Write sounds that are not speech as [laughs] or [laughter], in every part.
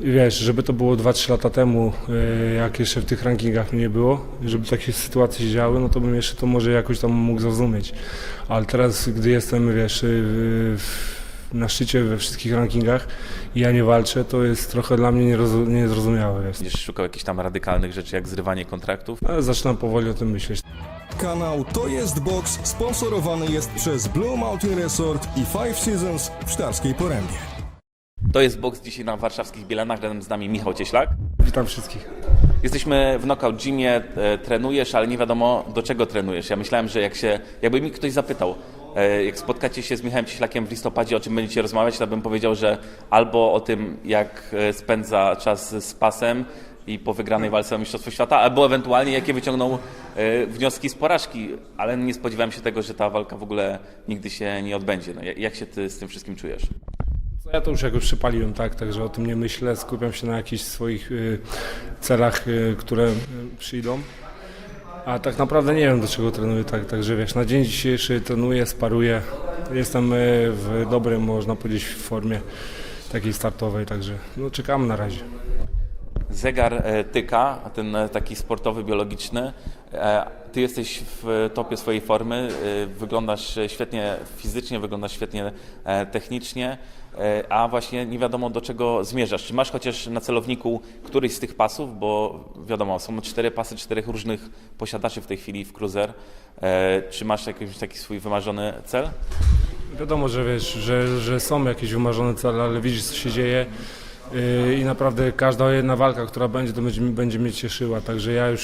Wiesz, żeby to było 2-3 lata temu, y, jak jeszcze w tych rankingach mnie nie było, żeby takie sytuacje się działy, no to bym jeszcze to może jakoś tam mógł zrozumieć. Ale teraz, gdy jestem, wiesz, w- na szczycie we wszystkich rankingach i ja nie walczę, to jest trochę dla mnie niezrozumiałe. Wiesz. Będziesz szukał jakichś tam radykalnych rzeczy, jak zrywanie kontraktów? Ale zaczynam powoli o tym myśleć. Kanał To Jest Box sponsorowany jest przez Blue Mountain Resort i Five Seasons w Sztarskiej Porębie. To jest boks dzisiaj na warszawskich Bielanach, razem z nami Michał Cieślak. Witam wszystkich. Jesteśmy w Knockout Gymie, e, trenujesz, ale nie wiadomo do czego trenujesz. Ja myślałem, że jak się, jakby mi ktoś zapytał, e, jak spotkacie się z Michałem Cieślakiem w listopadzie, o czym będziecie rozmawiać, to bym powiedział, że albo o tym, jak e, spędza czas z pasem i po wygranej walce o Mistrzostwo Świata, albo ewentualnie jakie wyciągnął e, wnioski z porażki, ale nie spodziewałem się tego, że ta walka w ogóle nigdy się nie odbędzie. No, jak- jak się ty z tym wszystkim czujesz? Ja to już jakoś przypaliłem, tak, także o tym nie myślę, skupiam się na jakichś swoich y, celach, y, które y, przyjdą. A tak naprawdę nie wiem, do czego trenuję, tak, także wiesz, na dzień dzisiejszy trenuję, sparuję, jestem w dobrym, można powiedzieć, formie takiej startowej, także no, czekamy na razie. Zegar e, tyka, ten e, taki sportowy, biologiczny. E, Ty jesteś w topie swojej formy, wyglądasz świetnie fizycznie, wyglądasz świetnie technicznie, a właśnie nie wiadomo do czego zmierzasz. Czy masz chociaż na celowniku któryś z tych pasów, bo wiadomo, są cztery pasy czterech różnych posiadaczy w tej chwili w Cruiser. Czy masz jakiś taki swój wymarzony cel? Wiadomo, że wiesz, że, że są jakieś wymarzone cele, ale widzisz, co się dzieje. Yy, I naprawdę każda jedna walka, która będzie, to będzie, będzie mnie cieszyła. Także ja już,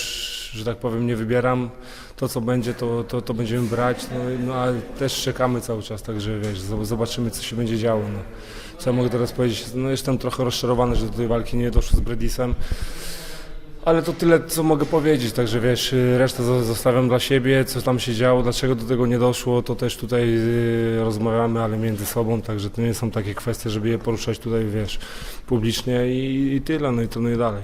że tak powiem, nie wybieram. To, co będzie, to, to, to będziemy brać. No, no ale też czekamy cały czas, także wiesz, zob- zobaczymy, co się będzie działo. No. Co ja mogę teraz powiedzieć? No, jestem trochę rozczarowany, że do tej walki nie doszło z Bredisem. Ale to tyle, co mogę powiedzieć, także wiesz, y, resztę zo- zostawiam dla siebie, co tam się działo, dlaczego do tego nie doszło, to też tutaj y, rozmawiamy, ale między sobą, także to nie są takie kwestie, żeby je poruszać tutaj, wiesz, publicznie i, i tyle, no i trenuję dalej.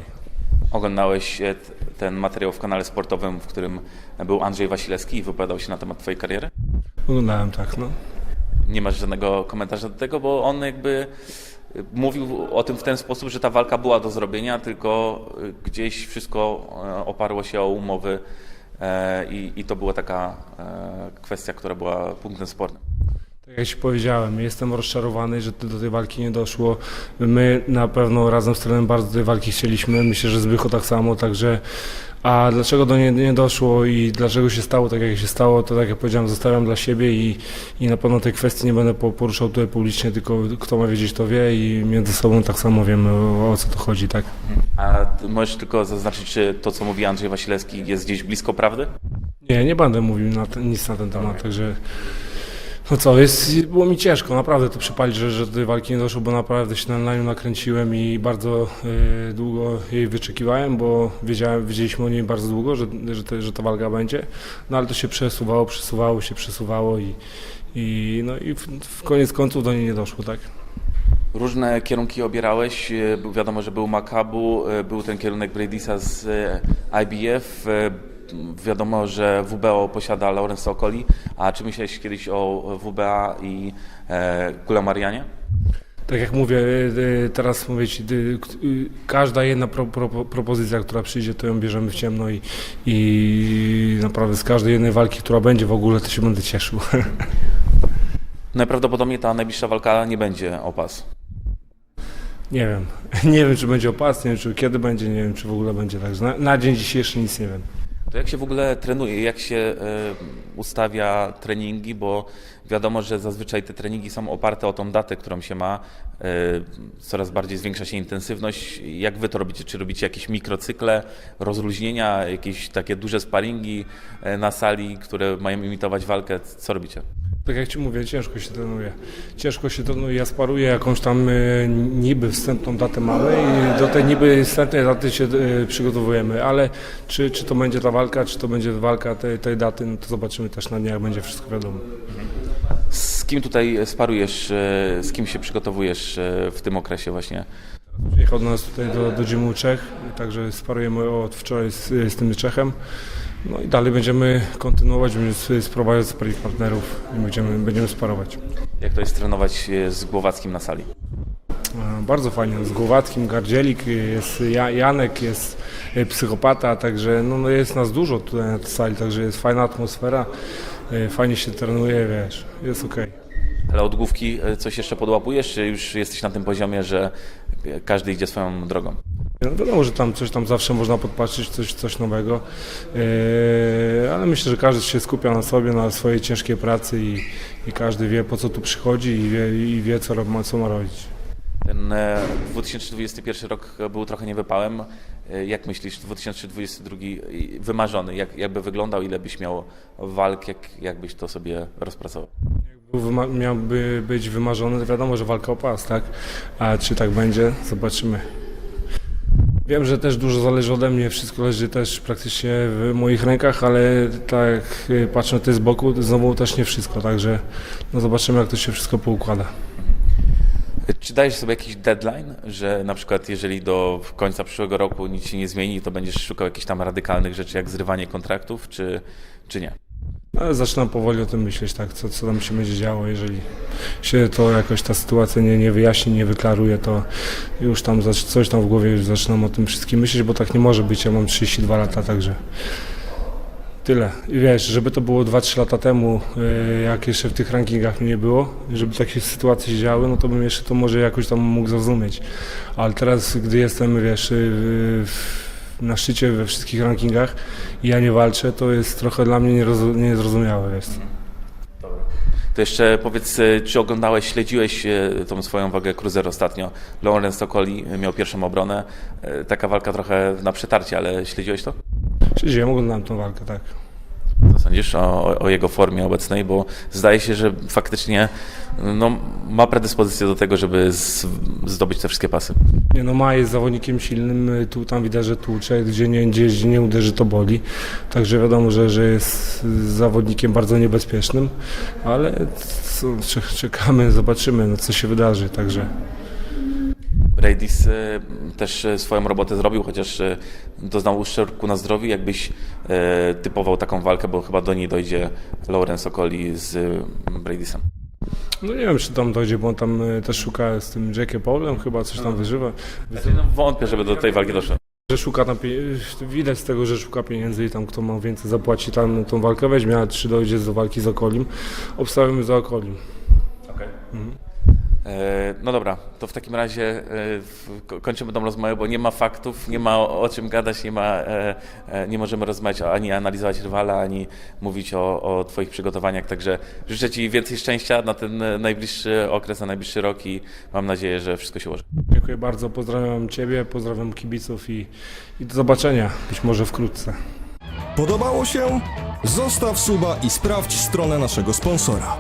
Oglądałeś e, ten materiał w kanale sportowym, w którym był Andrzej Wasilewski i wypowiadał się na temat Twojej kariery? Oglądałem tak, no. nie masz żadnego komentarza do tego, bo on jakby mówił o tym w ten sposób, że ta walka była do zrobienia, tylko y, gdzieś wszystko e, oparło się o umowy e, i, i to była taka e, kwestia, która była punktem spornym. Tak jak Ci powiedziałem, jestem rozczarowany, że do tej walki nie doszło. My na pewno razem z trenerem bardzo do tej walki chcieliśmy, myślę, że Zbycho tak samo, także a dlaczego do niej nie doszło i dlaczego się stało tak, jak się stało, to tak jak powiedziałem, zostawiam dla siebie i, i na pewno tej kwestii nie będę po- poruszał tutaj publicznie, tylko kto ma wiedzieć, to wie i między sobą tak samo wiemy o, co to chodzi, tak? A możesz tylko zaznaczyć, czy to, co mówi Andrzej Wasilewski, jest gdzieś blisko prawdy? Nie, nie będę mówił na ten, nic na ten temat, także no co, jest, było mi ciężko naprawdę to przypalić, że, że do tej walki nie doszło, bo naprawdę się na, nią nakręciłem i bardzo e, długo jej wyczekiwałem, bo wiedziałem, wiedzieliśmy o niej bardzo długo, że, że, te, że ta walka będzie, no ale to się przesuwało, przesuwało się, przesuwało i, i no i w, w koniec końców do niej nie doszło, tak? Różne kierunki obierałeś. był- Wiadomo, że był Makabu, e, był ten kierunek Bradisa z e, IBF. E, Wiadomo, że WBO posiada Lawrence Okoli. A czy myślałeś kiedyś o WBA i e, Marianie? Tak jak mówię, y, y, teraz mówię ci, y, każda jedna pro, pro, propozycja, która przyjdzie, to ją bierzemy w ciemno i, i naprawdę z każdej jednej walki, która będzie w ogóle, to się będę cieszył. [laughs] Najprawdopodobniej ta najbliższa walka nie będzie o pas. nie wiem, [laughs] nie wiem czy będzie opas, nie wiem czy kiedy będzie, nie wiem czy w ogóle będzie, także na, na dzień dzisiejszy nic nie wiem. To jak się w ogóle trenuje, jak się e, ustawia treningi, bo wiadomo, że zazwyczaj te treningi są oparte o tą datę, którą się ma. E, coraz bardziej zwiększa się intensywność. Jak wy to robicie? Czy robicie jakieś mikrocykle, rozluźnienia, jakieś takie duże sparingi e, na sali, które mają imitować walkę? Co robicie? Tak jak ci mówię, ciężko się trenuje. Ciężko się trenuje, ja sparuję jakąś tam y, niby wstępną datę mamy i do tej niby wstępnej daty się y, przygotowujemy, ale czy, czy to będzie ta walka, czy to będzie walka tej, tej daty, no to zobaczymy też na dniach, będzie wszystko wiadomo. Z kim tutaj sparujesz, e, z kim się przygotowujesz e, w tym okresie właśnie? Przyjechał do nas tutaj do, do Gymu Czech, także sparujemy od wczoraj z, z tym Czechem. No i dalej będziemy kontynuować, będziemy sprowadzać sparring partnerów i będziemy, będziemy sparować. Jak to jest trenować e, z Głowackim na sali? Um, bardzo fajnie. Z Głowackim, Gardzielik, jest ja, Janek, jest psychopata, także no, no jest nas dużo tutaj na sali, także jest fajna atmosfera, fajnie się trenuje, wiesz, jest okej. Ale od główki e, coś jeszcze podłapujesz, czy już jesteś na tym poziomie, że e, każdy idzie swoją drogą? No wiadomo, że tam coś tam zawsze można podpatrzeć, coś, coś nowego, yy, ale myślę, że każdy się skupia na sobie, na swojej ciężkiej pracy i, i każdy wie po co tu przychodzi i wie, i wie co, rob- co ma robić. Ten e, 2021 rok był trochę niewypałem. E, Jak myślisz, 2022 i- wymarzony, jak, jakby wyglądał, ile byś miał walk, jak, jak byś to sobie rozpracował? Miałby być wymarzony, wiadomo, że walka o pas, tak? A czy tak będzie, zobaczymy. Wiem, że też dużo zależy ode mnie, wszystko leży też praktycznie w moich rękach, ale tak yy, patrzę to z boku, znowu też nie wszystko, także no zobaczymy jak to się wszystko poukłada. Czy dajesz sobie jakiś deadline, że na przykład jeżeli do końca przyszłego roku nic się nie zmieni, to będziesz szukał jakichś tam radykalnych rzeczy, jak zrywanie kontraktów, czy, czy nie? Zaczynam powoli o tym myśleć, tak, co, co tam się będzie działo, jeżeli się to jakoś ta sytuacja nie, nie wyjaśni, nie wyklaruje, to już tam coś tam w głowie już zaczynam o tym wszystkim myśleć, bo tak nie może być, ja mam 32 lata, także tyle. I wiesz, żeby to było 2-3 lata temu, yy, jak jeszcze w tych rankingach mnie nie było, żeby takie sytuacje się działy, no to bym jeszcze to może jakoś tam mógł zrozumieć, ale teraz, gdy jestem, wiesz, yy, w, na szczycie we wszystkich rankingach i ja nie walczę, to jest trochę dla mnie niezrozumiałe. Jest. To jeszcze powiedz, e, czy oglądałeś, śledziłeś e, tą swoją wagę cruiser ostatnio? Lawrence Sokoli miał pierwszą obronę. E, Taka walka trochę na przetarcie, ale śledziłeś to? Siedziałem, oglądałem tą walkę, tak. Co sądzisz o, o jego formie obecnej? Bo zdaje się, że faktycznie no, ma predyspozycję do tego, żeby z, zdobyć te wszystkie pasy. Nie no, Ma jest zawodnikiem silnym, tu tam widać, że tłucze, gdzie nie, gdzie, nie uderzy to boli. Także wiadomo, że, że jest zawodnikiem bardzo niebezpiecznym, ale co, czek- czekamy, zobaczymy, no, co się wydarzy. Także Bradys e, też e, swoją robotę zrobił, chociaż doznał uszczerbku na zdrowiu. Jakbyś typował taką walkę, bo chyba do niej dojdzie Lawrence Sokoli z Bradysem. No nie wiem, czy tam dojdzie, bo on tam y, też szuka z tym Jackiem Paulem, chyba coś tam wyżywa. Znaczy, no, wątpię, żeby do tej walki doszło. Że szuka tam, widać z tego, że szuka pieniędzy i tam kto ma więcej zapłaci, tam tą walkę weźmie, a czy dojdzie do walki z Okolim, obstawiamy za Okolim. E, No dobra, to w takim razie e, kończymy tą rozmowę, bo nie ma faktów, nie ma o, czym gadać, nie, ma, e, e, nie możemy rozmawiać ani analizować rywala, ani mówić o, o Twoich przygotowaniach. Także życzę Ci więcej szczęścia na ten e, najbliższy okres, na najbliższy rok i mam nadzieję, że wszystko się ułoży. Dziękuję bardzo, pozdrawiam Ciebie, pozdrawiam kibiców i, i do zobaczenia, być może wkrótce. Podobało się? Zostaw suba i sprawdź stronę naszego sponsora.